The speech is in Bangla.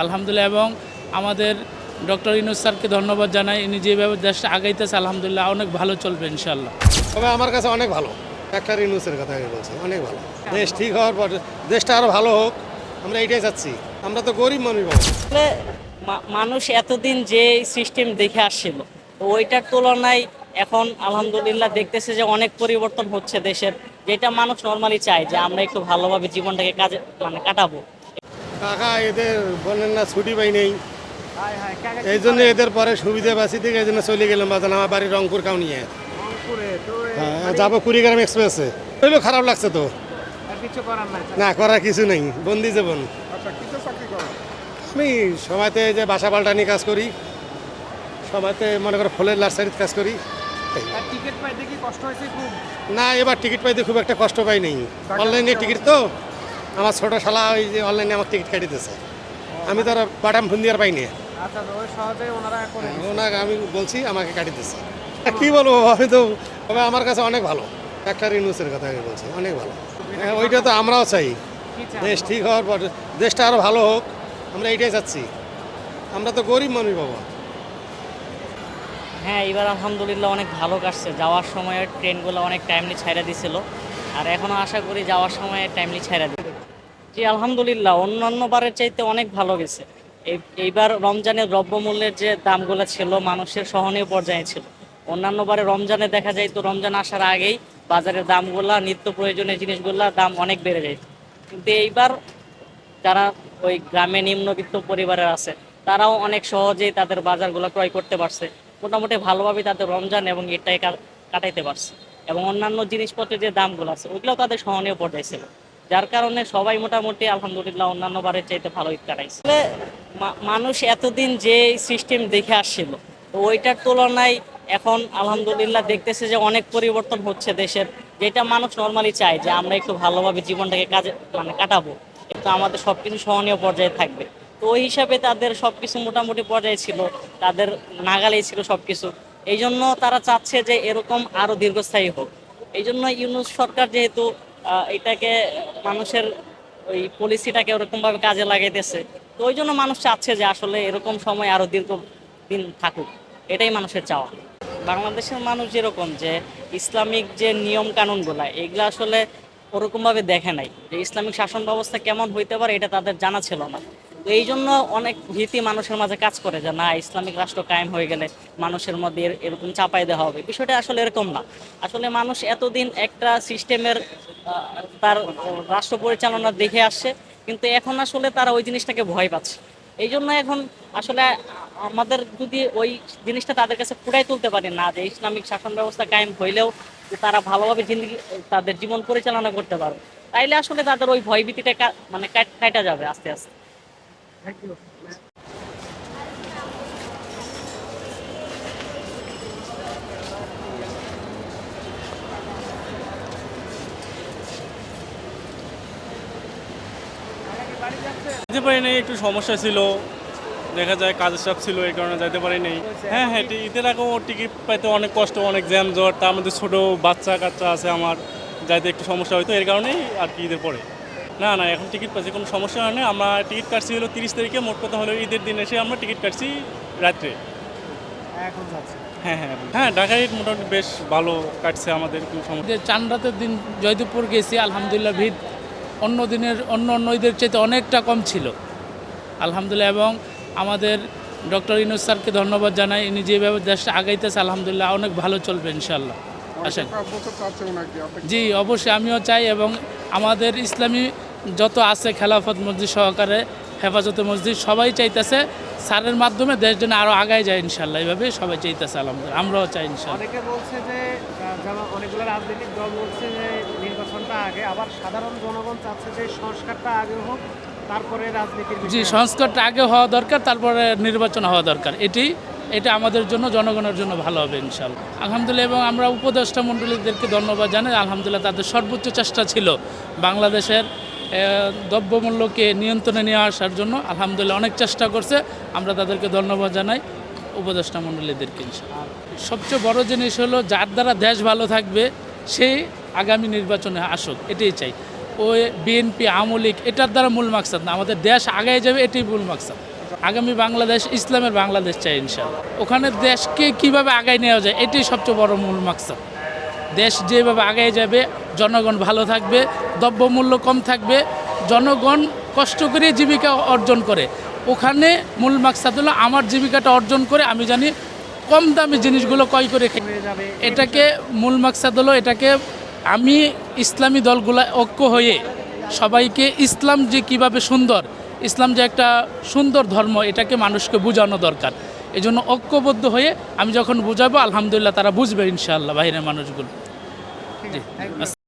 আলহামদুলিল্লাহ এবং আমাদের ডক্টর ইনুস স্যারকে ধন্যবাদ জানাই। ইনি যেভাবে দেশটা আগাইতেছে আলহামদুলিল্লাহ অনেক ভালো চলবে ইনশাল্লাহ তবে আমার কাছে অনেক ভালো। ডাক্তার ইনুসের কথা আমি বলছি অনেক ভালো। দেশ ঠিক হওয়ার পর দেশটা আরও ভালো হোক আমরা এইটাই চাচ্ছি। আমরা তো গরিব মানুষ আসলে মা- মানুষ এতদিন যে সিস্টেম দেখে আসছিল তো ওইটার তুলনায় এখন আলহামদুলিল্লাহ দেখতেছে যে অনেক পরিবর্তন হচ্ছে দেশের। যেটা মানুষ নর্মালি চায় যে আমরা একটু ভালোভাবে জীবনটাকে কাজে মানে কাটাবো। কাকা এদের বলেন না ছুটি পাই নেই। এই জন্য এদের পরে সুবিধা বাসি থেকে এই জন্য চলে গেলাম বাজান আমার বাড়ি রংপুর কাউনিয়ে। হ্যাঁ যাব কুড়িগ্রাম এক্সপ্রেসে। হইল খারাপ লাগছে তো। না? করার কিছু নেই বন্দি জীবন। আমি সময়তে যে বাসা পাল্টানি কাজ করি সময়তে মনে করো ফুলের নার্সারিতে কাজ করি। না এবার টিকিট পাইতে খুব একটা কষ্ট পাই নেই। অনলাইনে টিকিট তো। আমার ছোটো শালা ওই যে অনলাইনে আমার টিকিট কাটি দিতেছে আমি তো আর বাটাম ফোন দিয়ে আর পাইনি। আচ্ছা তো ওই সহজে ওনারা ওনাকে আমি বলছি আমাকে কাটি দিচ্ছে কি বলব আমি তো তবে আমার কাছে অনেক ভালো। একটা ইউনুসের কথা আমি বলছি অনেক ভালো। হ্যাঁ, ওইটা তো আমরাও চাই। দেশ ঠিক হওয়ার পর দেশটা আরও ভালো হোক আমরা এইটাই চাচ্ছি। আমরা তো গরিব মানুষ বাবা। হ্যাঁ এবার আলহামদুলিল্লাহ অনেক ভালো কাটছে। যাওয়ার সময় ট্রেনগুলো অনেক টাইমলি ছাইড়া দিছিল। আর এখনও আশা করি যাওয়ার সময় টাইমলি ছাইরা দিবে। জি, আলহামদুলিল্লাহ, অন্যান্য বারের চাইতে অনেক ভালো গেছে। এই- এইবার রমজানের দ্রব্যমূল্যের যে দামগুলো ছিল, মানুষের সহনীয় পর্যায়ে ছিল। অন্যান্য বারে রমজানে দেখা যায় তো, রমজান আসার আগেই বাজারের দামগুলা, নিত্য প্রয়োজনীয় জিনিসগুলোর দাম অনেক বেড়ে যায়। কিন্তু এইবার যারা ওই গ্রামে নিম্নবিত্ত পরিবারের আছে, তারাও অনেক সহজেই তাদের বাজারগুলো ক্রয় করতে পারছে। মোটামুটি ভালোভাবে তাদের রমজান এবং এটাই কাটাইতে পারছে। এবং অন্যান্য জিনিসপত্রের যে দামগুলো আছে ওইগুলোও তাদের সহনীয় পর্যায়ে ছিল। যার কারণে সবাই মোটামুটি আলহামদুলিল্লাহ অন্যান্য বারের চাইতে ভালো ঈদ কাটাইছে মানুষ এতদিন যে সিস্টেম দেখে আসছিল, তো ওইটার তুলনায় এখন আলহামদুলিল্লাহ দেখতেছে যে অনেক পরিবর্তন হচ্ছে দেশের। যেটা মানুষ নর্মালি চায় যে আমরা একটু ভালোভাবে জীবনটাকে কাজে মানে কাটাবো। একটু আমাদের সবকিছু সহনীয় পর্যায়ে থাকবে। তো ওই হিসাবে তাদের সবকিছু মোটামুটি পর্যায়ে ছিল, তাদের নাগালেই ছিল সবকিছু। এই জন্য তারা চাচ্ছে যে এরকম আরও দীর্ঘস্থায়ী হোক। এই জন্য ইউনুস সরকার যেহেতু এটাকে মানুষের ওই পলিসিটাকে ওরকমভাবে কাজে লাগাইতেছে, তো ওই জন্য মানুষ চাচ্ছে যে আসলে এরকম সময় আরও দীর্ঘ দিন থাকুক। এটাই মানুষের চাওয়া। বাংলাদেশের মানুষ যেরকম যে ইসলামিক যে নিয়ম কানুনগুলা এগুলো আসলে ওরকমভাবে দেখে নাই যে ইসলামিক শাসন ব্যবস্থা কেমন হইতে পারে এটা তাদের জানা ছিল না। এই জন্য অনেক ভীতি মানুষের মাঝে কাজ করে যে, না, ইসলামিক রাষ্ট্র কায়েম হয়ে গেলে মানুষের মধ্যে এরকম চাপাই দেওয়া হবে। বিষয়টা আসলে এরকম না। আসলে মানুষ এতদিন একটা সিস্টেমের তার রাষ্ট্র পরিচালনা দেখে আসছে, কিন্তু এখন আসলে তারা ওই জিনিসটাকে ভয় পাচ্ছে। এই জন্য এখন আসলে আমাদের যদি ওই জিনিসটা তাদের কাছে ফুটাই তুলতে পারি, না, যে ইসলামিক শাসন ব্যবস্থা কায়েম হইলেও তারা ভালোভাবে জিন্দগি, তাদের জীবন পরিচালনা করতে পারবে, তাইলে আসলে তাদের ওই ভয়ভীতিটা মানে কাটা যাবে আস্তে আস্তে। যেতে পারি নাই একটু সমস্যা ছিল। দেখা যায় কাজের চাপ ছিল, এই কারণে যেতে পারি নাই হ্যাঁ হ্যাঁ ঈদের আগেও টিকিট পাইতে অনেক কষ্ট, অনেক জ্যাম জট তার মধ্যে ছোটো বাচ্চা কাচ্চা আছে আমার, যাইতে একটু সমস্যা হয়তো এর কারণেই আর কি ঈদের পরে। না না এখন টিকিট পাচ্ছি কোনো সমস্যা হয় না। আমরা টিকিট কাটছি হলো তিরিশ তারিখে মোট কথা হলো ঈদের দিন এসে আমরা টিকিট কাটছি রাত্রে। এখন যাচ্ছে। হ্যাঁ হ্যাঁ হ্যাঁ ঢাকা ঈদ মোটামুটি বেশ ভালো কাটছে আমাদের কোনো সমস্যা যে চান রাতের দিন জয়দেবপুর গেছি আলহামদুলিল্লাহ ভিড়। অন্য দিনের অন্য অন্য ঈদের চাইতে অনেকটা কম ছিল। আলহামদুলিল্লাহ এবং আমাদের ডক্টর ইনুস স্যারকে ধন্যবাদ জানাই। ইনি যেভাবে দেশটা আগাইতেছে আলহামদুলিল্লাহ অনেক ভালো চলবে ইনশাল্লাহ আসেন জি অবশ্যই আমিও চাই এবং আমাদের ইসলামী যত আছে খেলাফত মসজিদ সহকারে হেফাজতে মসজিদ সবাই চাইতেছে স্যারের মাধ্যমে দেশ যেন আরও আগায় যায় ইনশাল্লাহ এইভাবে সবাই চাইতেছে আলহামদুলিল্লাহ। আমরাও চাই ইনশাল্লাহ অনেকে বলছে যে অনেকগুলো রাজনৈতিক দল বলছে যে নির্বাচনটা আগে আবার সাধারণ জনগণ চাচ্ছে যে সংস্কারটা আগে হোক তারপরে রাজনীতির জি সংস্কারটা আগে হওয়া দরকার তারপরে নির্বাচন হওয়া দরকার। এটি এটা আমাদের জন্য জনগণের জন্য ভালো হবে ইনশাল্লাহ আলহামদুলিল্লাহ এবং আমরা উপদেষ্টা মণ্ডলীদেরকে ধন্যবাদ জানাই। আলহামদুলিল্লাহ তাদের সর্বোচ্চ চেষ্টা ছিল বাংলাদেশের দ্রব্যমূল্যকে নিয়ন্ত্রণে নিয়ে আসার জন্য আলহামদুলিল্লাহ অনেক চেষ্টা করছে। আমরা তাদেরকে ধন্যবাদ জানাই, উপদেষ্টা মণ্ডলীদেরকে সবচেয়ে বড় জিনিস হলো, যার দ্বারা দেশ ভালো থাকবে সে আগামী নির্বাচনে আসুক, এটাই চাই। ওই বিএনপি আওয়ামী লীগ, এটার দ্বারা মূল মাকসাদ না, আমাদের দেশ আগায় যাবে, এটাই মূল মাকসাদ। আগামী বাংলাদেশ, ইসলামের বাংলাদেশ চাই ইনশাল্লাহ ওখানে দেশকে কীভাবে আগায় নেওয়া যায়, এটাই সবচেয়ে বড় মূল মাকসাদ। দেশ যেভাবে আগায় যাবে জনগণ ভালো থাকবে দ্রব্যমূল্য কম থাকবে জনগণ কষ্ট করে জীবিকা অর্জন করে। ওখানে মূল মাকসাদ হলো আমার জীবিকাটা অর্জন করে আমি জানি কম দামি জিনিসগুলো ক্রয় করে এটাকে মূল মাকসাদ হলো এটাকে আমি ইসলামী দলগুলো ঐক্য হয়ে সবাইকে ইসলাম যে কীভাবে সুন্দর ইসলাম যে একটা সুন্দর ধর্ম এটাকে মানুষকে বোঝানো দরকার। এই জন্য ঐক্যবদ্ধ হয়ে আমি যখন বুঝাবো আলহামদুলিল্লাহ তারা বুঝবে ইনশাআল্লাহ বাইরের মানুষগুলো। জি।